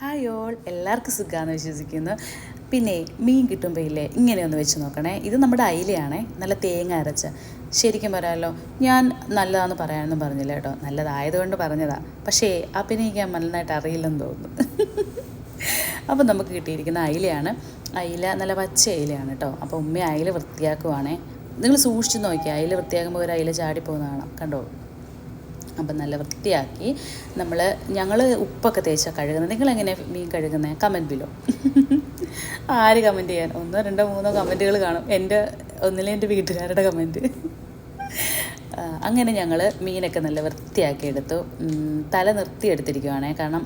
Hi all എല്ലാവർക്കും സുഖമാണെന്ന് വിശ്വസിക്കുന്നു. പിന്നെ മീൻ കിട്ടുമ്പോൾ ഇല്ലേ ഇങ്ങനെയൊന്ന് വെച്ച് നോക്കണേ. ഇത് നമ്മുടെ അയിലയാണേ. നല്ല തേങ്ങ അരച്ച. ശരിക്കും പറയാമല്ലോ ഞാൻ നല്ലതാണെന്ന് പറയാനൊന്നും പറഞ്ഞില്ല കേട്ടോ. നല്ലതായതുകൊണ്ട് പറഞ്ഞതാ. പക്ഷേ അഭിനയിക്കാൻ നന്നായിട്ട് അറിയില്ലെന്ന് തോന്നുന്നു. അപ്പോൾ നമുക്ക് കിട്ടിയിരിക്കുന്ന അയിലയാണ്. അയില നല്ല പച്ച അയിലയാണ് കേട്ടോ. അപ്പോൾ ഉമ്മ അയില വൃത്തിയാക്കുവാണേ. നിങ്ങൾ സൂക്ഷിച്ച് നോക്കിയാൽ അയില വൃത്തിയാക്കുമ്പോൾ ഒരു അയില ചാടിപ്പോകുന്ന കാണാം. കണ്ടോളൂ അപ്പം നല്ല വൃത്തിയാക്കി നമ്മൾ ഞങ്ങൾ ഉപ്പൊക്കെ തേച്ചാൽ കഴുകുന്നത്. നിങ്ങൾ എങ്ങനെ മീൻ കഴുകുന്നത് കമന്റ് ബിലോ ആര് കമന്റ് ചെയ്യാൻ? ഒന്നോ രണ്ടോ മൂന്നോ കമന്റുകൾ കാണും. എന്റെ ഒന്നിലെ എന്റെ വീട്ടുകാരുടെ കമന്റ് അങ്ങനെ ഞങ്ങൾ മീനൊക്കെ നല്ല വൃത്തിയാക്കി എടുത്തു തല നിർത്തി എടുത്തിരിക്കുകയാണ് കാരണം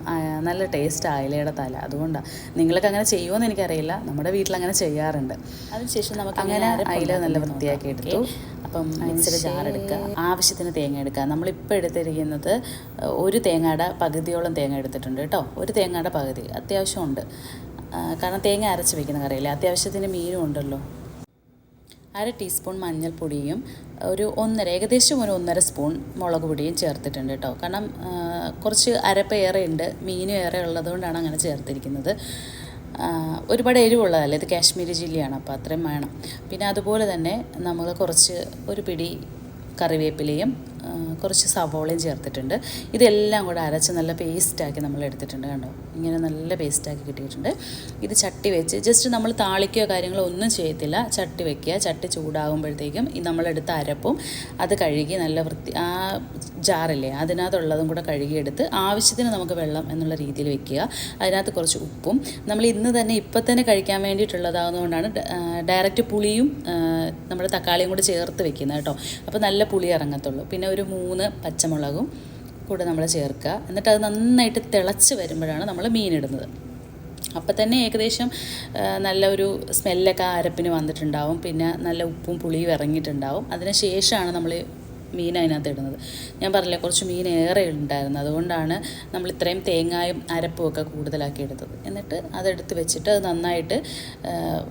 നല്ല ടേസ്റ്റ് ആയിലയുടെ തല. അതുകൊണ്ടാണ് നിങ്ങളൊക്കെ അങ്ങനെ ചെയ്യുമോയെന്ന് എനിക്കറിയില്ല. നമ്മുടെ വീട്ടിൽ അങ്ങനെ ചെയ്യാറുണ്ട്. അതിനുശേഷം നമുക്ക് അങ്ങനെ അയില നല്ല വൃത്തിയാക്കി എടുത്തു അപ്പം മിക്സിയുടെ ചാറെടുക്കുക ആവശ്യത്തിന് തേങ്ങ എടുക്കുക. നമ്മളിപ്പോൾ എടുത്തിരിക്കുന്നത് ഒരു തേങ്ങയുടെ പകുതിയോളം തേങ്ങ എടുത്തിട്ടുണ്ട് കേട്ടോ. ഒരു തേങ്ങയുടെ പകുതി. അത്യാവശ്യമുണ്ട്. കാരണം തേങ്ങ അരച്ച് വെക്കുന്ന കറിയില്ല? അത്യാവശ്യത്തിന് മീനും ഉണ്ടല്ലോ. അര ടീസ്പൂൺ മഞ്ഞൾപ്പൊടിയും ഒരു ഒന്നര ഏകദേശം ഒരു ഒന്നര സ്പൂൺ മുളക് പൊടിയും ചേർത്തിട്ടുണ്ട് കേട്ടോ. കാരണം കുറച്ച് അരപ്പ് ഉണ്ട് മീനും ഏറെ ഉള്ളതുകൊണ്ടാണ് അങ്ങനെ ചേർത്തിരിക്കുന്നത്. ഒരുപാട് എരിവുള്ളതല്ലേ ഇത് കാശ്മീരി ചില്ലിയാണ് അപ്പോൾ അത്രയും വേണം. പിന്നെ അതുപോലെ തന്നെ നമ്മൾ കുറച്ച് ഒരു പിടി കറിവേപ്പിലയും കുറച്ച് സവോളയും ചേർത്തിട്ടുണ്ട്. ഇതെല്ലാം കൂടെ അരച്ച് നല്ല പേസ്റ്റാക്കി നമ്മൾ എടുത്തിട്ടുണ്ട് കണ്ടോ? ഇങ്ങനെ നല്ല പേസ്റ്റാക്കി കിട്ടിയിട്ടുണ്ട്. ഇത് ചട്ടി വെച്ച് ജസ്റ്റ് നമ്മൾ താളിക്കുകയോ കാര്യങ്ങളോ ഒന്നും ചെയ്യത്തില്ല. ചട്ടി വെക്കുക. ചട്ടി ചൂടാകുമ്പോഴത്തേക്കും ഈ നമ്മളെടുത്ത അരപ്പും അത് കഴുകി നല്ല വൃത്തി ആ ജാറില്ലേ അതിനകത്തുള്ളതും കൂടെ കഴുകിയെടുത്ത് ആവശ്യത്തിന് നമുക്ക് വെള്ളം എന്നുള്ള രീതിയിൽ വെക്കുക. അതിനകത്ത് കുറച്ച് ഉപ്പും. നമ്മൾ ഇന്ന് തന്നെ ഇപ്പം തന്നെ കഴിക്കാൻ വേണ്ടിയിട്ടുള്ളതാകുന്നതുകൊണ്ടാണ് ഡയറക്റ്റ് പുളിയും ആ, നമ്മുടെ തക്കാളിയും കൂടി ചേർത്ത് വെക്കുന്നത് കേട്ടോ. അപ്പോൾ നല്ല പുളി ഇറങ്ങത്തുള്ളൂ. പിന്നെ ഒരു മൂന്ന് പച്ചമുളകും കൂടെ നമ്മൾ ചേർക്കുക. എന്നിട്ട് അത് നന്നായിട്ട് തിളച്ച് വരുമ്പോഴാണ് നമ്മൾ മീനിടുന്നത് അപ്പം തന്നെ ഏകദേശം നല്ല ഒരു സ്മെല്ലൊക്കെ അരപ്പിന് വന്നിട്ടുണ്ടാവും. പിന്നെ നല്ല ഉപ്പും പുളിയും ഇറങ്ങിയിട്ടുണ്ടാവും. അതിന് ശേഷമാണ് നമ്മൾ മീൻ അതിനകത്ത് ഇടുന്നത്. ഞാൻ പറഞ്ഞില്ല കുറച്ച് മീൻ ഏറെ ഉണ്ടായിരുന്നു. അതുകൊണ്ടാണ് നമ്മൾ ഇത്രയും തേങ്ങായും അരപ്പും ഒക്കെ കൂടുതലാക്കി എടുത്തത്. എന്നിട്ട് അതെടുത്ത് വെച്ചിട്ട് അത് നന്നായിട്ട്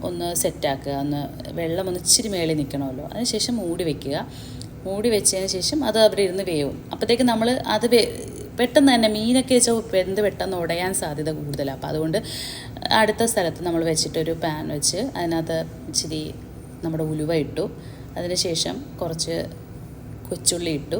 ഒന്ന് സെറ്റാക്കുക ഒന്ന് വെള്ളം ഒന്ന് ഇച്ചിരി മേളിൽ നിൽക്കണമല്ലോ. അതിനുശേഷം മൂടി വെക്കുക. മൂടി വെച്ചതിന് ശേഷം അത് അവിടെ ഇരുന്ന് വേവും. അപ്പോഴത്തേക്ക് നമ്മൾ അത് പെട്ടെന്ന് തന്നെ മീനൊക്കെ വെച്ചാൽ വെന്ത് പെട്ടെന്ന് ഉടയാൻ സാധ്യത കൂടുതലാണ്. അപ്പോൾ അതുകൊണ്ട് അടുത്ത സ്ഥലത്ത് നമ്മൾ വെച്ചിട്ടൊരു പാൻ വെച്ച് അതിനകത്ത് ഇച്ചിരി നമ്മുടെ ഉലുവ ഇട്ടു. അതിനുശേഷം കുറച്ച് കൊച്ചുള്ളി ഇട്ടു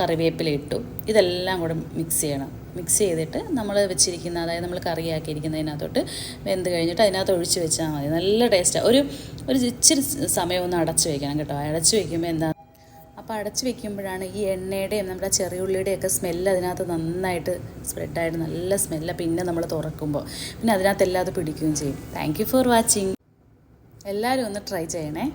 കറിവേപ്പില ഇട്ടു. ഇതെല്ലാം കൂടെ മിക്സ് ചെയ്യണം. മിക്സ് ചെയ്തിട്ട് നമ്മൾ വെച്ചിരിക്കുന്ന അതായത് നമ്മൾ കറിയാക്കിയിരിക്കുന്നതിനകത്തോട്ട് വെന്ത് കഴിഞ്ഞിട്ട് അതിനകത്ത് ഒഴിച്ച് വെച്ചാൽ മതി. നല്ല ടേസ്റ്റാണ് ഒരു ഒരു ഇച്ചിരി സമയം ഒന്ന് അടച്ച് വെക്കണം കേട്ടോ. അടച്ചു വെക്കുമ്പോൾ എന്താ? അപ്പോൾ അടച്ച് വെക്കുമ്പോഴാണ് ഈ എണ്ണയുടെയും നമ്മുടെ ചെറിയുള്ളിയുടെയും ഒക്കെ സ്മെല്ല് അതിനകത്ത് നന്നായിട്ട് സ്പ്രെഡായിട്ട് നല്ല സ്മെല്ല് പിന്നെ നമ്മൾ തുറക്കുമ്പോൾ പിന്നെ അതിനകത്ത് എല്ലാം അത് പിടിക്കുകയും ചെയ്യും. താങ്ക് ഫോർ വാച്ചിങ് എല്ലാവരും ഒന്ന് ട്രൈ ചെയ്യണേ.